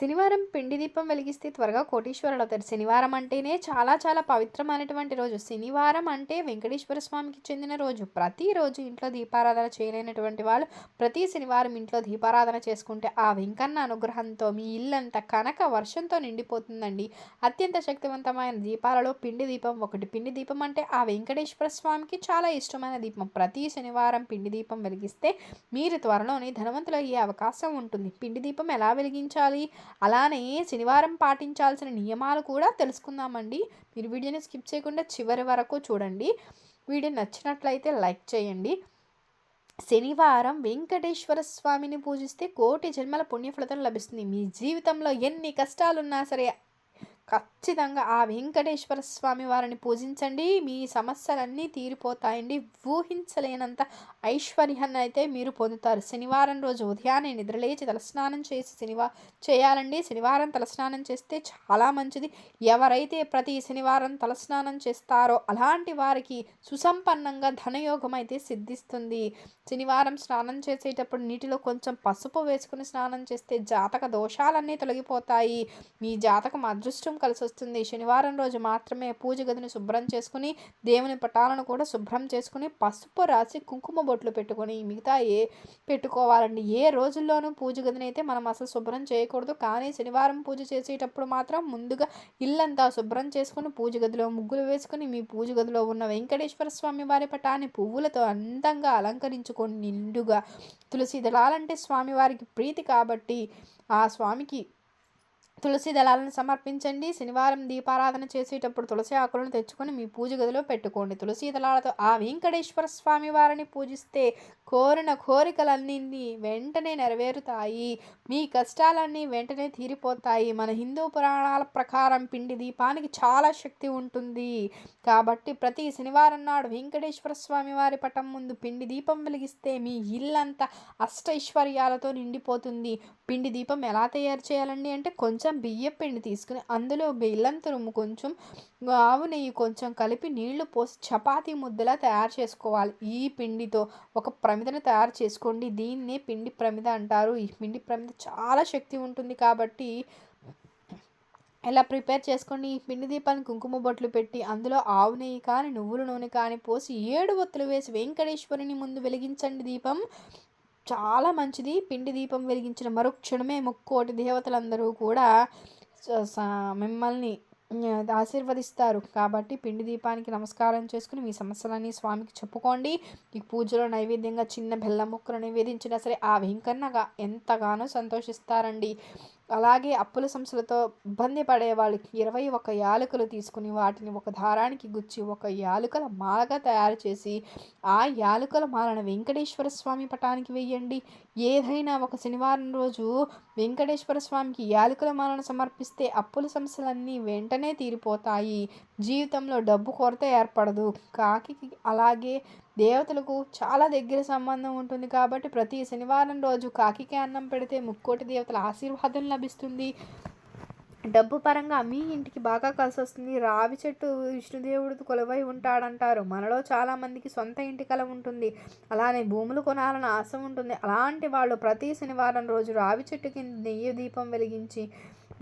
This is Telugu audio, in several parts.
శనివారం పిండి దీపం వెలిగిస్తే త్వరగా కోటీశ్వరులు అవుతారు. శనివారం అంటేనే చాలా చాలా పవిత్రమైనటువంటి రోజు. శనివారం అంటే వెంకటేశ్వర స్వామికి చెందిన రోజు. ప్రతిరోజు ఇంట్లో దీపారాధన చేయలేనటువంటి వాళ్ళు ప్రతి శనివారం ఇంట్లో దీపారాధన చేసుకుంటే ఆ వెంకన్న అనుగ్రహంతో మీ ఇల్లంతా కనక వర్షంతో నిండిపోతుందండి. అత్యంత శక్తివంతమైన దీపాలలో పిండి దీపం ఒకటి. పిండి దీపం అంటే ఆ వెంకటేశ్వర స్వామికి చాలా ఇష్టమైన దీపం. ప్రతి శనివారం పిండి దీపం వెలిగిస్తే మీరు త్వరలోనే ధనవంతులు అయ్యే అవకాశం ఉంటుంది. పిండి దీపం ఎలా వెలిగించాలి? అలానే శనివారం పాటించాల్సిన నియమాలు కూడా తెలుసుకుందామండి. మీరు వీడియోని స్కిప్ చేయకుండా చివరి వరకు చూడండి. వీడియో నచ్చినట్లయితే లైక్ చేయండి. శనివారం వెంకటేశ్వర స్వామిని పూజిస్తే కోటి జన్మల పుణ్యఫలితం లభిస్తుంది. మీ జీవితంలో ఎన్ని కష్టాలున్నా సరే ఖచ్చితంగా ఆ వెంకటేశ్వర స్వామి వారిని పూజించండి. మీ సమస్యలన్నీ తీరిపోతాయండి. ఊహించలేనంత ఐశ్వర్యాన్ని అయితే మీరు పొందుతారు. శనివారం రోజు ఉదయాన్నే నిద్రలేచి తలస్నానం చేసి శనివా చేయాలండి. శనివారం తలస్నానం చేస్తే చాలా మంచిది. ఎవరైతే ప్రతి శనివారం తలస్నానం చేస్తారో అలాంటి వారికి సుసంపన్నంగా ధనయోగం అయితే సిద్ధిస్తుంది. శనివారం స్నానం చేసేటప్పుడు నీటిలో కొంచెం పసుపు వేసుకుని స్నానం చేస్తే జాతక దోషాలన్నీ తొలగిపోతాయి. మీ జాతకం అదృష్టం కలిసి వస్తుంది శనివారం రోజు మాత్రమే పూజ గదిని శుభ్రం చేసుకుని దేవుని పటాలను కూడా శుభ్రం చేసుకుని పసుపు రాసి కుంకుమ బొట్లు పెట్టుకొని మిగతా ఏ పెట్టుకోవాలండి. ఏ రోజుల్లోనూ పూజ గదిని అయితే మనం అసలు శుభ్రం చేయకూడదు. కానీ శనివారం పూజ చేసేటప్పుడు మాత్రం ముందుగా ఇల్లంతా శుభ్రం చేసుకుని పూజ గదిలో ముగ్గులు వేసుకుని మీ పూజ గదిలో ఉన్న వెంకటేశ్వర స్వామి వారి పటాన్ని పువ్వులతో అందంగా అలంకరించుకొని నిండుగా తులసి దళాలంటే స్వామివారికి ప్రీతి కాబట్టి ఆ స్వామికి తులసి దళాలను సమర్పించండి. శనివారం దీపారాధన చేసేటప్పుడు తులసి ఆకులను తెచ్చుకొని మీ పూజ గదిలో పెట్టుకోండి. తులసి దళాలతో ఆ వెంకటేశ్వర స్వామి వారిని పూజిస్తే కోరిన కోరికలన్నీ వెంటనే నెరవేరుతాయి. మీ కష్టాలన్నీ వెంటనే తీరిపోతాయి. మన హిందూ పురాణాల ప్రకారం పిండి దీపానికి చాలా శక్తి ఉంటుంది. కాబట్టి ప్రతి శనివారం నాడు వెంకటేశ్వర స్వామి వారి పటం ముందు పిండి దీపం వెలిగిస్తే మీ ఇల్లంతా అష్టైశ్వర్యాలతో నిండిపోతుంది. పిండి దీపం ఎలా తయారు చేయాలండి అంటే కొంచెం బియ్యం పిండి తీసుకుని అందులో బెల్లం తురుము కొంచెం ఆవు నెయ్యి కొంచెం కలిపి నీళ్ళు పోసి చపాతీ ముద్దలా తయారు చేసుకోవాలి. ఈ పిండితో ఒక ప్రమిదను తయారు చేసుకోండి. దీన్నే పిండి ప్రమిద అంటారు. ఈ పిండి ప్రమిద చాలా శక్తి ఉంటుంది కాబట్టి ఇలా ప్రిపేర్ చేసుకోండి. ఈ పిండి దీపాన్ని కుంకుమ బొట్లు పెట్టి అందులో ఆవు నెయ్యి కానీ నువ్వుల నూనె కానీ పోసి ఏడు ఒత్తులు వేసి వెంకటేశ్వరుని ముందు వెలిగించండి దీపం. చాలా మంచిది. పిండి దీపం వెలిగించిన మరుక్షణమే ముక్కోటి దేవతలందరూ కూడా మిమ్మల్ని ఆశీర్వదిస్తారు. కాబట్టి పిండి దీపానికి నమస్కారం చేసుకుని మీ సమస్యలన్నీ స్వామికి చెప్పుకోండి. ఈ పూజలో నైవేద్యంగా చిన్న బెల్లం ముక్కలు నివేదించినా సరే ఆ వెంకన్నగా ఎంతగానో సంతోషిస్తారండి. అలాగే అప్పుల సంస్థలతో ఇబ్బంది పడే వాళ్ళకి ఇరవై ఒక యాలకులు తీసుకుని వాటిని ఒక దారానికి గుచ్చి ఒక యాలుకల మాలగా తయారు చేసి ఆ యాలుకల మాలను వెంకటేశ్వర స్వామి పటానికి వెయ్యండి. ఏదైనా ఒక శనివారం రోజు వెంకటేశ్వర స్వామికి యాలకుల మాలను సమర్పిస్తే అప్పుల సమస్యలన్నీ వెంటనే తీరిపోతాయి. జీవితంలో డబ్బు కొరత ఏర్పడదు. కాకి అలాగే దేవతలకు చాలా దగ్గర సంబంధం ఉంటుంది కాబట్టి ప్రతి శనివారం రోజు కాకికి అన్నం పెడితే ముక్కోటి దేవతల ఆశీర్వాదం లభిస్తుంది. డబ్బు పరంగా మీ ఇంటికి బాగా కలిసి వస్తుంది రావి చెట్టు విష్ణుదేవుడు కొలువై ఉంటాడంటారు. మనలో చాలామందికి సొంత ఇంటి కల ఉంటుంది. అలానే భూములు కొనాలని ఆశ ఉంటుంది. అలాంటి వాళ్ళు ప్రతి శనివారం రోజు రావి చెట్టు కింద నెయ్యి దీపం వెలిగించి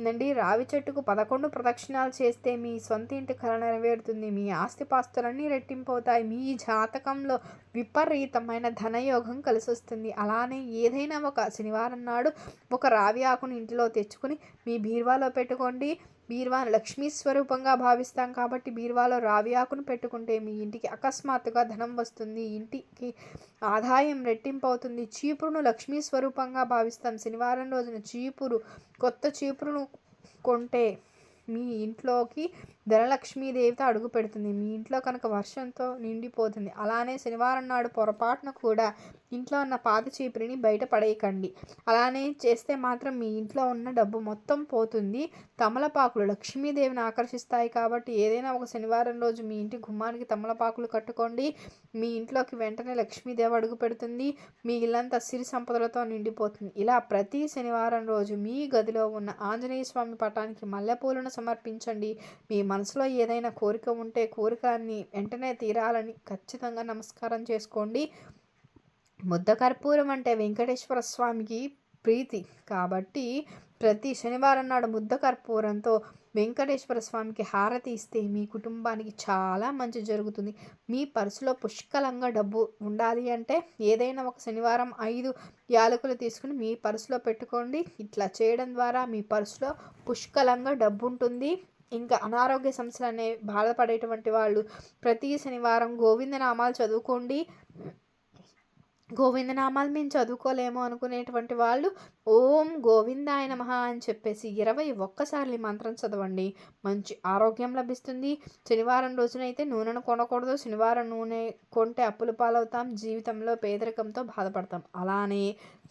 నండి రావి చెట్టుకు పదకొండు ప్రదక్షిణాలు చేస్తే మీ సొంత ఇంటి కళ నెరవేరుతుంది. మీ ఆస్తిపాస్తులన్నీ రెట్టింపవుతాయి మీ జాతకంలో విపరీతమైన ధనయోగం కలిసి వస్తుంది అలానే ఏదైనా ఒక శనివారం నాడు ఒక రావి ఆకుని ఇంటిలో తెచ్చుకొని మీ బీరువాలో పెట్టుకోండి. బీర్వాను లక్ష్మీ స్వరూపంగా భావిస్తాం కాబట్టి బీర్వాలో రావి ఆకును పెట్టుకుంటే మీ ఇంటికి అకస్మాత్తుగా ధనం వస్తుంది. ఇంటికి ఆదాయం రెట్టింపు అవుతుంది. చీపురును లక్ష్మీ స్వరూపంగా భావిస్తాం. శనివారం రోజున చీపురు కొత్త చీపురును కొంటే మీ ఇంట్లోకి ధనలక్ష్మీదేవితో అడుగు పెడుతుంది. మీ ఇంట్లో కనుక వర్షంతో నిండిపోతుంది. అలానే శనివారం నాడు పొరపాటున కూడా ఇంట్లో ఉన్న పాత చీపురిని బయట పడేయకండి. అలానే చేస్తే మాత్రం మీ ఇంట్లో ఉన్న డబ్బు మొత్తం పోతుంది. తమలపాకులు లక్ష్మీదేవిని ఆకర్షిస్తాయి కాబట్టి ఏదైనా ఒక శనివారం రోజు మీ ఇంటి గుమ్మానికి తమలపాకులు కట్టుకోండి. మీ ఇంట్లోకి వెంటనే లక్ష్మీదేవి అడుగు పెడుతుంది. మీ ఇల్లంతా సిరి సంపదలతో నిండిపోతుంది. ఇలా ప్రతి శనివారం రోజు మీ గదిలో ఉన్న ఆంజనేయ స్వామి పటానికి మల్లెపూలను సమర్పించండి. మీ మనసులో ఏదైనా కోరిక ఉంటే కోరికని వెంటనే తీరాలని ఖచ్చితంగా నమస్కారం చేసుకోండి. ముద్ద కర్పూరం అంటే వెంకటేశ్వర స్వామికి ప్రీతి. కాబట్టి ప్రతి శనివారం నాడు ముద్ద కర్పూరంతో వెంకటేశ్వర స్వామికి హారతి ఇస్తే మీ కుటుంబానికి చాలా మంచి జరుగుతుంది. మీ పర్సులో పుష్కలంగా డబ్బు ఉండాలి అంటే ఏదైనా ఒక శనివారం ఐదు యాలకులు తీసుకుని మీ పర్సులో పెట్టుకోండి. ఇట్లా చేయడం ద్వారా మీ పర్సులో పుష్కలంగా డబ్బు ఉంటుంది. ఇంకా అనారోగ్య సమస్యలు అనే బాధపడేటువంటి వాళ్ళు ప్రతి శనివారం గోవిందనామాలు చదువుకోండి. గోవిందనామాలు మేము చదువుకోలేము అనుకునేటువంటి వాళ్ళు ఓం గోవిందాయ నమ అని చెప్పేసి ఇరవై ఒక్కసార్లు మంత్రం చదవండి. మంచి ఆరోగ్యం లభిస్తుంది. శనివారం రోజునైతే నూనెను కొనకూడదు. శనివారం నూనె కొంటే అప్పులు పాలవుతాం. జీవితంలో పేదరికంతో బాధపడతాం. అలానే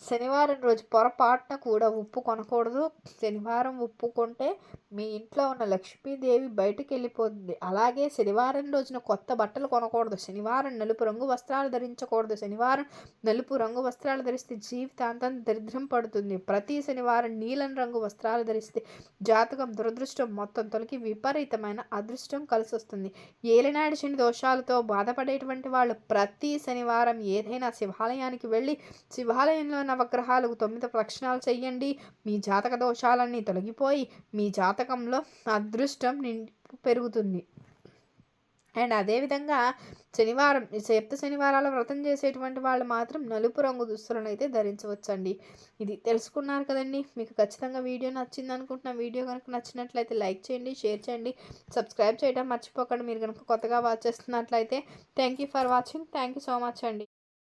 శనివారం రోజు పొరపాటున కూడా ఉప్పు కొనకూడదు. శనివారం ఉప్పు కొంటే మీ ఇంట్లో ఉన్న లక్ష్మీదేవి బయటకు వెళ్ళిపోతుంది అలాగే శనివారం రోజున కొత్త బట్టలు కొనకూడదు. శనివారం నలుపు రంగు వస్త్రాలు ధరించకూడదు. శనివారం నలుపు రంగు వస్త్రాలు ధరిస్తే జీవితాంతం దరిద్రం పడుతుంది. ప్రతి శనివారం నీలం రంగు వస్త్రాలు ధరిస్తే జాతకం దురదృష్టం మొత్తం తొలగి విపరీతమైన అదృష్టం కలిసి వస్తుంది ఏలినాడు శని దోషాలతో బాధపడేటువంటి వాళ్ళు ప్రతి శనివారం ఏదైనా శివాలయానికి వెళ్ళి శివాలయంలో నవగ్రహాలకు తొమ్మిది ప్రక్షణాలు చేయండి. మీ జాతక దోషాలన్నీ తొలగిపోయి మీ జాతకంలో అదృష్టం నిండి పెరుగుతుంది. అండ్ అదేవిధంగా శనివారం సప్త శనివారాల వ్రతం చేసేటువంటి వాళ్ళు మాత్రం నలుపు రంగు దుస్తులను అయితే ధరించవచ్చండి. ఇది తెలుసుకున్నారు కదండి. మీకు ఖచ్చితంగా వీడియో నచ్చింది అనుకుంటున్న వీడియో కనుక నచ్చినట్లయితే లైక్ చేయండి షేర్ చేయండి సబ్స్క్రైబ్ చేయడం మర్చిపోకండి. మీరు కనుక కొత్తగా వాచ్ చేస్తున్నట్లయితే thank you for watching. Thank you so much అండి.